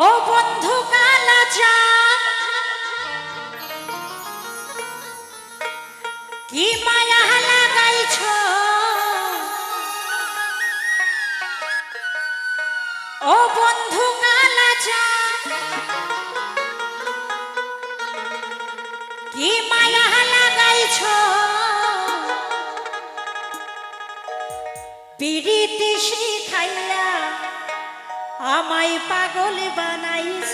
ও বন্ধু কালা চা কি মায়া লাগাইছ? ও বন্ধু কালা চা কি মায়া লাগাইছ? পিড়িতি শিখাইয়া আমায় পাগল বানাইছ